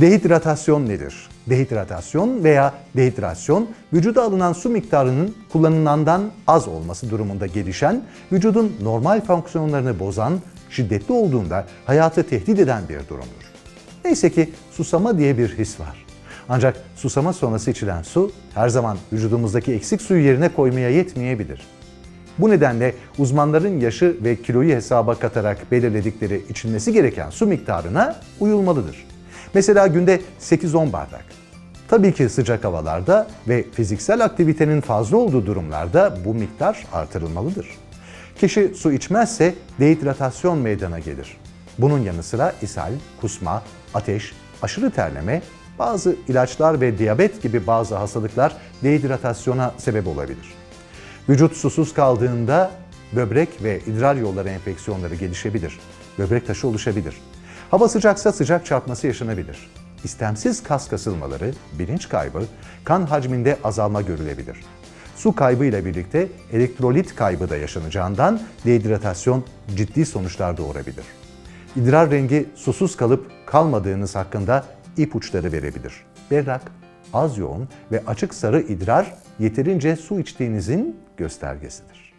Dehidratasyon nedir? Dehidratasyon veya dehidrasyon, vücuda alınan su miktarının kullanılandan az olması durumunda gelişen, vücudun normal fonksiyonlarını bozan, şiddetli olduğunda hayatı tehdit eden bir durumdur. Neyse ki susama diye bir his var. Ancak susama sonrası içilen su her zaman vücudumuzdaki eksik suyu yerine koymaya yetmeyebilir. Bu nedenle uzmanların yaşı ve kiloyu hesaba katarak belirledikleri içilmesi gereken su miktarına uyulmalıdır. Mesela günde 8-10 bardak. Tabii ki sıcak havalarda ve fiziksel aktivitenin fazla olduğu durumlarda bu miktar artırılmalıdır. Kişi su içmezse dehidratasyon meydana gelir. Bunun yanı sıra ishal, kusma, ateş, aşırı terleme, bazı ilaçlar ve diyabet gibi bazı hastalıklar dehidratasyona sebep olabilir. Vücut susuz kaldığında böbrek ve idrar yolları enfeksiyonları gelişebilir. Böbrek taşı oluşabilir. Hava sıcaksa sıcak çarpması yaşanabilir. İstemsiz kas kasılmaları, bilinç kaybı, kan hacminde azalma görülebilir. Su kaybı ile birlikte elektrolit kaybı da yaşanacağından dehidratasyon ciddi sonuçlar doğurabilir. İdrar rengi susuz kalıp kalmadığınız hakkında ipuçları verebilir. Berrak, az yoğun ve açık sarı idrar yeterince su içtiğinizin göstergesidir.